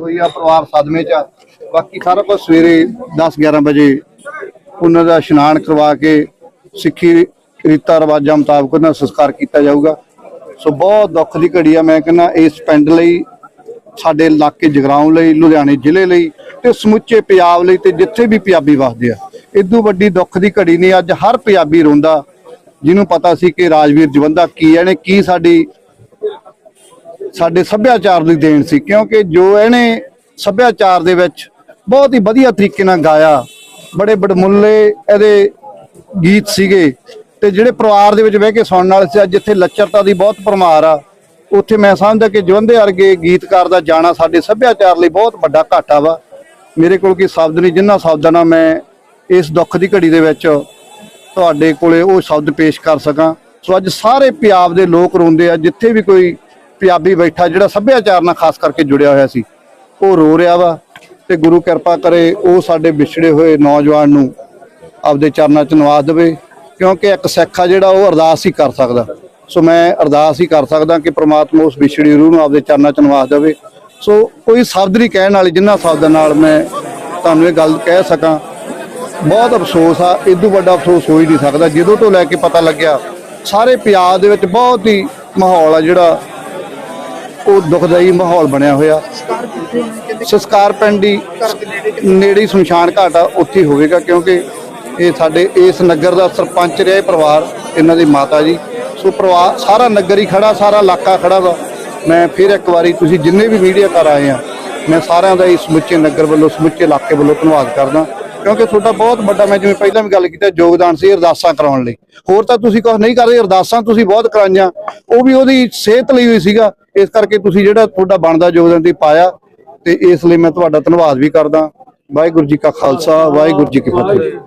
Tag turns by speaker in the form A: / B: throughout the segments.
A: ਹੋਈ ਆ ਪਰਿਵਾਰ ਸਦਮੇ ਚ ਆ। ਬਾਕੀ ਸਾਰਾ ਕੁਝ ਸਵੇਰੇ 10 11 ਵਜੇ ਉਹਨਾਂ ਦਾ ਇਸ਼ਨਾਨ ਕਰਵਾ ਕੇ ਸਿੱਖੀ ਰੀਤਾਂ ਰਿਵਾਜਾਂ ਮੁਤਾਬਕ ਉਹਨਾਂ ਸੰਸਕਾਰ ਕੀਤਾ ਜਾਊਗਾ। ਸੋ ਬਹੁਤ ਦੁੱਖ ਦੀ ਘੜੀ ਆ ਮੈਂ ਕਹਿੰਦਾ ਇਸ ਪਿੰਡ ਲਈ ਸਾਡੇ ਇਲਾਕੇ ਜਗਰਾਉਂ ਲਈ ਲੁਧਿਆਣੇ ਜ਼ਿਲ੍ਹੇ ਲਈ ਤੇ ਸਮੁੱਚੇ ਪੰਜਾਬ ਲਈ ਤੇ ਜਿੱਥੇ ਵੀ ਪੰਜਾਬੀ ਵਸਦੇ ਆ। ਇਦੋਂ ਵੱਡੀ ਦੁੱਖ ਦੀ ਘੜੀ ਨਹੀਂ ਅੱਜ ਹਰ ਪੰਜਾਬੀ ਰੋਂਦਾ। ਜਿਹਨੂੰ ਪਤਾ ਸੀ ਕਿ ਰਾਜਵੀਰ ਜਵੰਦਾ ਕੀ ਹੈ, ਇਹਨੇ ਕੀ ਸਾਡੀ ਸਾਡੇ ਸੱਭਿਆਚਾਰ ਦੀ ਦੇਣ ਸੀ, ਕਿਉਂਕਿ ਜੋ ਇਹਨੇ ਸੱਭਿਆਚਾਰ ਦੇ ਵਿੱਚ ਬਹੁਤ ਹੀ ਵਧੀਆ ਤਰੀਕੇ ਨਾਲ ਗਾਇਆ, ਬੜੇ ਬੜਮੁੱਲੇ ਇਹਦੇ ਗੀਤ ਸੀਗੇ, ਤੇ ਜਿਹੜੇ ਪਰਿਵਾਰ ਦੇ ਵਿੱਚ ਬਹਿ ਕੇ ਸੁਣਨ ਵਾਲੇ ਸੀ, ਅੱਜ ਜਿੱਥੇ ਲੱਚਰਤਾ ਦੀ ਬਹੁਤ ਪਰਮਾਰ ਆ, ਉੱਥੇ ਮੈਂ ਸਮਝਦਾ ਕਿ ਜਵੰਦੇ ਵਰਗੇ ਗੀਤਕਾਰ ਦਾ ਜਾਣਾ ਸਾਡੇ ਸੱਭਿਆਚਾਰ ਲਈ ਬਹੁਤ ਵੱਡਾ ਘਾਟਾ ਵਾ। ਮੇਰੇ ਕੋਲ ਕੀ ਸ਼ਬਦ ਨਹੀਂ, ਜਿੰਨਾ ਸ਼ਬਦਾਂ ਨਾਲ ਮੈਂ ਇਸ ਦੁੱਖ ਦੀ ਘੜੀ ਦੇ ਵਿੱਚ ਤੁਹਾਡੇ ਕੋਲੇ ਉਹ ਸ਼ਬਦ ਪੇਸ਼ ਕਰ ਸਕਾਂ। ਸੋ ਅੱਜ ਸਾਰੇ ਪੰਜਾਬ ਦੇ ਲੋਕ ਰੋਂਦੇ ਆ, ਜਿੱਥੇ ਵੀ ਕੋਈ ਪੰਜਾਬੀ ਬੈਠਾ ਜਿਹੜਾ ਸੱਭਿਆਚਾਰ ਨਾਲ ਖਾਸ ਕਰਕੇ ਜੁੜਿਆ ਹੋਇਆ ਸੀ, ਉਹ ਰੋ ਰਿਹਾ ਵਾ ਤੇ ਗੁਰੂ ਕਿਰਪਾ ਕਰੇ ਉਹ ਸਾਡੇ ਵਿਛੜੇ ਹੋਏ ਨੌਜਵਾਨ ਨੂੰ ਆਪਦੇ ਚਰਨਾਂ 'ਚ ਨਵਾਜ਼ ਦੇਵੇ, ਕਿਉਂਕਿ ਇੱਕ ਸਿੱਖ ਆ ਜਿਹੜਾ ਉਹ ਅਰਦਾਸ ਹੀ ਕਰ ਸਕਦਾ। ਸੋ ਮੈਂ ਅਰਦਾਸ ਹੀ ਕਰ ਸਕਦਾ ਕਿ ਪ੍ਰਮਾਤਮਾ ਉਸ ਵਿਛੜੀ ਰੂਹ ਨੂੰ ਆਪਦੇ ਚਰਨਾਂ 'ਚ ਨਵਾਜ਼ ਦੇਵੇ। ਸੋ ਕੋਈ ਸ਼ਬਦ ਨਹੀਂ ਕਹਿਣ ਵਾਲੀ ਜਿੰਨਾ ਸ਼ਬਦਾਂ ਨਾਲ ਮੈਂ ਤੁਹਾਨੂੰ ਇਹ ਗੱਲ ਕਹਿ ਸਕਾਂ, ਬਹੁਤ ਅਫਸੋਸ ਆ ਇਦੋਂ ਵੱਡਾ ਅਫਸੋਸ ਹੋ ਹੀ ਨਹੀਂ ਸਕਦਾ। ਜਦੋਂ ਤੋਂ ਲੈ ਕੇ ਪਤਾ ਲੱਗਿਆ, ਸਾਰੇ ਪੰਜਾਬ ਦੇ ਵਿੱਚ ਬਹੁਤ ਹੀ ਮਾਹੌਲ ਆ ਜਿਹੜਾ ਉਹ ਦੁਖਦਾਈ ਮਾਹੌਲ ਬਣਿਆ ਹੋਇਆ। ਸੰਸਕਾਰ ਪਿੰਡ ਦੀ ਨੇੜੇ ਸ਼ਮਸ਼ਾਨ ਘਾਟ ਆ, ਉੱਥੇ ਹੋਵੇਗਾ ਕਿਉਂਕਿ ਇਹ ਸਾਡੇ ਇਸ ਨਗਰ ਦਾ ਸਰਪੰਚ ਰਿਹਾ ਇਹ ਪਰਿਵਾਰ, ਇਹਨਾਂ ਦੀ ਮਾਤਾ ਜੀ। ਸੋ ਪਰਿਵਾਰ, ਸਾਰਾ ਨਗਰ ਹੀ ਖੜਾ, ਸਾਰਾ ਇਲਾਕਾ ਖੜਾ ਵਾ। ਮੈਂ ਫਿਰ ਇੱਕ ਵਾਰੀ ਤੁਸੀਂ ਜਿੰਨੇ ਵੀ ਮੀਡੀਆ ਕਰ ਆਏ ਆ, ਮੈਂ ਸਾਰਿਆਂ ਦਾ ਇਸ ਸਮੁੱਚੇ ਨਗਰ ਵੱਲੋਂ, ਸਮੁੱਚੇ ਇਲਾਕੇ ਵੱਲੋਂ ਧੰਨਵਾਦ ਕਰਦਾ। ਕਿਉਂਕਿ ਤੁਹਾਡਾ ਬਹੁਤ ਵੱਡਾ, ਮੈਂ ਜਿਵੇਂ ਪਹਿਲਾਂ ਵੀ ਗੱਲ ਕੀਤੀ ਯੋਗਦਾਨ ਸੀ ਅਰਦਾਸਾਂ ਕਰਾਉਣ ਲਈ। ਹੋਰ ਤਾਂ ਤੁਸੀਂ ਕੁਝ ਨਹੀਂ ਕਰ ਰਹੇ ਅਰਦਾਸਾਂ ਤੁਸੀਂ ਬਹੁਤ ਕਰਾਈਆਂ। ਉਹ ਵੀ ਉਹਦੀ ਸਿਹਤ ਲਈ ਹੋਈ ਸੀਗਾ। ਇਸ ਕਰਕੇ ਤੁਸੀਂ ਜਿਹੜਾ ਤੁਹਾਡਾ ਬਣਦਾ ਯੋਗਦਾਨ ਤੁਸੀਂ ਪਾਇਆ ਤੇ ਇਸ ਲਈ ਮੈਂ ਤੁਹਾਡਾ ਧੰਨਵਾਦ ਵੀ ਕਰਦਾ। ਵਾਹਿਗੁਰੂ ਜੀ ਕਾ ਖਾਲਸਾ, ਵਾਹਿਗੁਰੂ ਜੀ ਕੀ ਫਤਿਹ।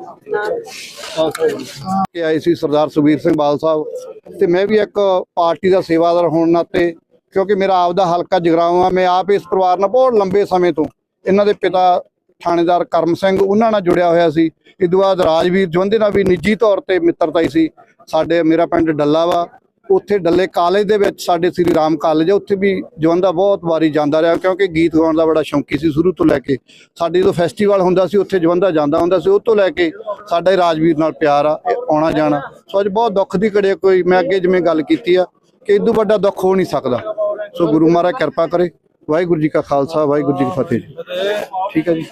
A: ਕਿ ਆਏ ਸੀ ਸਰਦਾਰ ਸੁਬੀਰ ਸਿੰਘ ਬਾਲ ਸਾਹਿਬ ਤੇ ਮੈਂ ਵੀ ਇੱਕ ਪਾਰਟੀ ਦਾ ਸੇਵਾਦਾਰ ਹੋਣ ਨਾਤੇ, ਕਿਉਂਕਿ ਮੇਰਾ ਆਪ ਦਾ ਹਲਕਾ ਜਗਰਾਵਾਂ ਮੈਂ ਆਪ ਇਸ ਪਰਿਵਾਰ ਨਾਲ ਬਹੁਤ ਲੰਬੇ ਸਮੇਂ ਤੋਂ ਇਹਨਾਂ ਦੇ ਪਿਤਾ ਥਾਣੇਦਾਰ ਕਰਮ ਸਿੰਘ ਉਹਨਾਂ ਨਾਲ ਜੁੜਿਆ ਹੋਇਆ ਸੀ। ਇਸ ਤੋਂ ਬਾਅਦ ਰਾਜਵੀਰ ਜਵੰਦੇ ਨਾਲ ਵੀ ਨਿੱਜੀ ਤੌਰ ਤੇ ਮਿੱਤਰਤਾ ਹੀ ਸੀ। ਸਾਡੇ ਮੇਰਾ ਪਿੰਡ ਡੱਲਾ ਵਾ ਉੱਥੇ ਡੱਲੇ ਕਾਲਜ ਦੇ ਵਿੱਚ ਸਾਡੇ ਸ੍ਰੀ ਰਾਮ ਕਾਲਜ ਹੈ ਉੱਥੇ ਵੀ ਜਵੰਦਾ ਬਹੁਤ ਵਾਰੀ ਜਾਂਦਾ ਰਿਹਾ ਕਿਉਂਕਿ ਗੀਤ ਗਾਉਣ ਦਾ ਬੜਾ ਸ਼ੌਂਕੀ ਸੀ ਸ਼ੁਰੂ ਤੋਂ ਲੈ ਕੇ। ਸਾਡੇ ਜਦੋਂ ਫੈਸਟੀਵਲ ਹੁੰਦਾ ਸੀ, ਉੱਥੇ ਜਵੰਦਾ ਜਾਂਦਾ ਹੁੰਦਾ ਸੀ, ਉਹ ਤੋਂ ਲੈ ਕੇ ਸਾਡਾ ਹੀ ਰਾਜਵੀਰ ਨਾਲ ਪਿਆਰ ਆ, ਇਹ ਆਉਣਾ ਜਾਣਾ। ਸੋ ਅੱਜ ਬਹੁਤ ਦੁੱਖ ਦੀ ਘੜੀ ਆ ਕੋਈ, ਮੈਂ ਅੱਗੇ ਜਿਵੇਂ ਗੱਲ ਕੀਤੀ ਆ ਕਿ ਇਦੋਂ ਵੱਡਾ ਦੁੱਖ ਹੋ ਨਹੀਂ ਸਕਦਾ। ਸੋ ਗੁਰੂ ਮਹਾਰਾਜ ਕਿਰਪਾ ਕਰੇ। ਵਾਹਿਗੁਰੂ ਜੀ ਕਾ ਖਾਲਸਾ ਵਾਹਿਗੁਰੂ ਜੀ ਕੀ ਫਤਿਹ ਜੀ। ਠੀਕ ਹੈ ਜੀ।